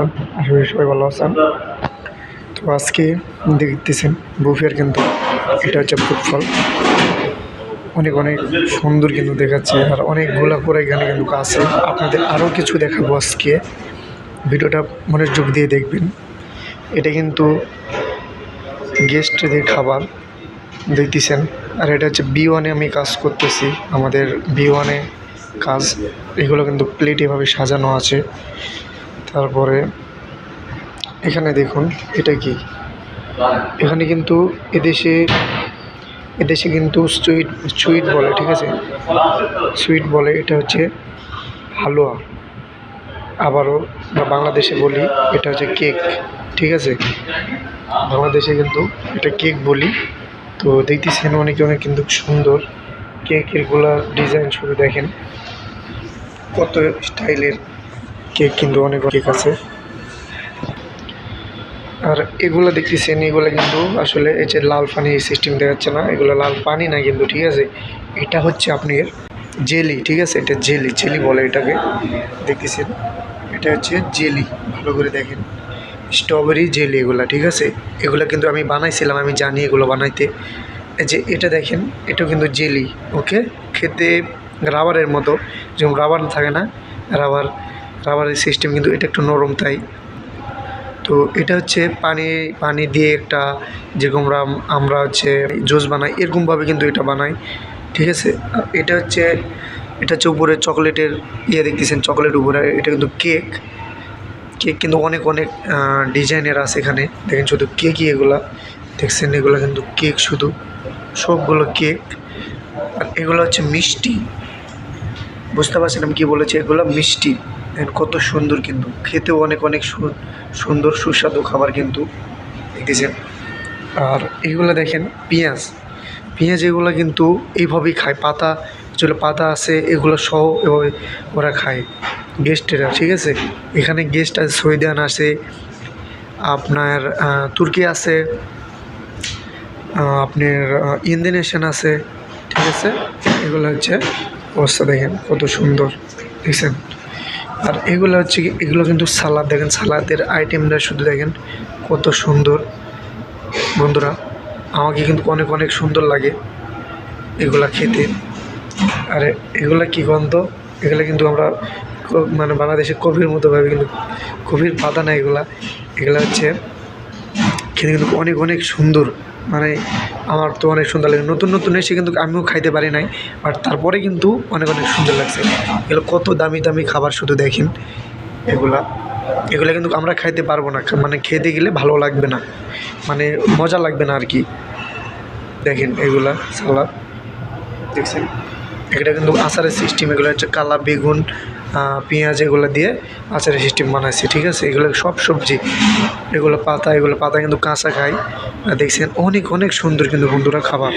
আছেন? আশা করি সবাই ভালো আছেন। তো আজকে দেখতেছেন বুফের কিন্তু এটা হচ্ছে ফুটফল অনেক অনেক সুন্দর কিন্তু দেখাচ্ছে আর অনেকগুলা করে এখানে কিন্তু আছে। আপনাদের আরও কিছু দেখাবো আজকে। ভিডিওটা মনোযোগ দিয়ে দেখবেন। এটা কিন্তু গেস্টদের খাবার দেখতেছেন। আর এটা হচ্ছে বি ওয়ানে আমি কাজ করতেছি। আমাদের বি ওয়ানে কাজ। এগুলো কিন্তু প্লেট এভাবে সাজানো আছে। তারপরে এখানে দেখুন, এটা কি? এখানে কিন্তু এদেশে এদেশে কিন্তু সুইট সুইট বলে, ঠিক আছে? সুইট বলে, এটা হচ্ছে হালুয়া। আবারও আমরা বাংলাদেশে বলি, এটা হচ্ছে কেক, ঠিক আছে? বাংলাদেশে কিন্তু এটা কেক বলি। তো দেখতেছেন অনেকে, অনেক কিন্তু সুন্দর কেকের কেকেরগুলা ডিজাইন শুধু দেখেন। কত স্টাইলের কেক কিন্তু অনেক কেক আছে। আর এগুলো দেখতেছেন, এগুলো কিন্তু আসলে এই যে লাল পানি সিস্টেম দেখাচ্ছে না, এগুলো লাল পানি না কিন্তু ঠিক আছে। এটা হচ্ছে আপনার জেলি, ঠিক আছে? এটা জেলি জেলি বলে এটাকে। দেখতেছেন? এটা হচ্ছে জেলি, ভালো করে দেখেন। স্ট্রবেরি জেলি এগুলো, ঠিক আছে? এগুলো কিন্তু আমি বানাইছিলাম, আমি জানি এগুলো বানাইতে। যে এটা দেখেন এটা কিন্তু জেলি, ওকে? খেতে রাবারের মতো যেমন রাবার থাকে না, রাবার রাবারের সিস্টেম কিন্তু এটা একটু নরম তাই। তো এটা হচ্ছে পানি পানি দিয়ে একটা যেরকম আমরা হচ্ছে জুস বানাই এরকমভাবে কিন্তু এটা বানাই। ঠিক আছে? এটা হচ্ছে এটা হচ্ছে উপরে চকলেটের ইয়ে দেখতেছেন, চকলেট উপরে, এটা কিন্তু কেক কেক কিন্তু অনেক অনেক ডিজাইনের আছে এখানে। দেখেন শুধু কেকই এগুলা। দেখছেন এগুলো কিন্তু কেক শুধু। সবগুলো কেক আর এগুলো হচ্ছে মিষ্টি। বুঝতে পারছিলাম কী বলেছি? এগুলো মিষ্টি। কত সুন্দর কিন্তু। খেতেও অনেক অনেক সুন্দর সুস্বাদু খাবার কিন্তু দেখতেছেন আর এগুলো দেখেন, পেঁয়াজ। পেঁয়াজ এগুলো কিন্তু এইভাবেই খায়। পাতা আসলে পাতা আছে, এগুলো সহ এভাবে ওরা খায়। গেস্টেরা, ঠিক আছে? এখানে গেস্ট আছে সৌদিয়ান আছে, আপনার তুর্কি আছে আপনার ইন্দোনেশিয়ান আছে, ঠিক আছে? এগুলো হচ্ছে অবস্থা দেখেন, কত সুন্দর। দেখছেন? আর এগুলো হচ্ছে কি, এগুলো কিন্তু সালাদ, দেখেন সালাদের আইটেমটা শুধু দেখেন কত সুন্দর। বন্ধুরা, আমাকে কিন্তু অনেক অনেক সুন্দর লাগে এগুলা খেতে। আর, এগুলা কি গন্ধ? এগুলো কিন্তু আমরা মানে বাংলাদেশে কফির মতো ভাবে কিন্তু, কফির পাতা না এগুলা। এগুলো হচ্ছে, খেতে কিন্তু অনেক অনেক সুন্দর। মানে আমার তো অনেক সুন্দর লাগে। নতুন নতুন এসে কিন্তু আমিও খাইতে পারি নাই বাট তারপরে কিন্তু অনেক অনেক সুন্দর লাগছে। এগুলো কত দামি দামি খাবার শুধু দেখেন। এগুলা, এগুলো কিন্তু আমরা খাইতে পারব না। মানে খেতে গেলে ভালো লাগবে না। মানে মজা লাগবে না আর কি দেখেন এগুলা সালাদ। দেখছেন? এটা কিন্তু আচারের সিস্টেম এগুলো হচ্ছে কালা বেগুন পেঁয়াজ এগুলো দিয়ে আচারের সিস্টেম বানাইছি, ঠিক আছে? এগুলো সব সবজি, এগুলো পাতা এগুলো পাতা কিন্তু কাঁচা খাই দেখছেন অনেক অনেক সুন্দর কিন্তু বন্ধুরা খাবার।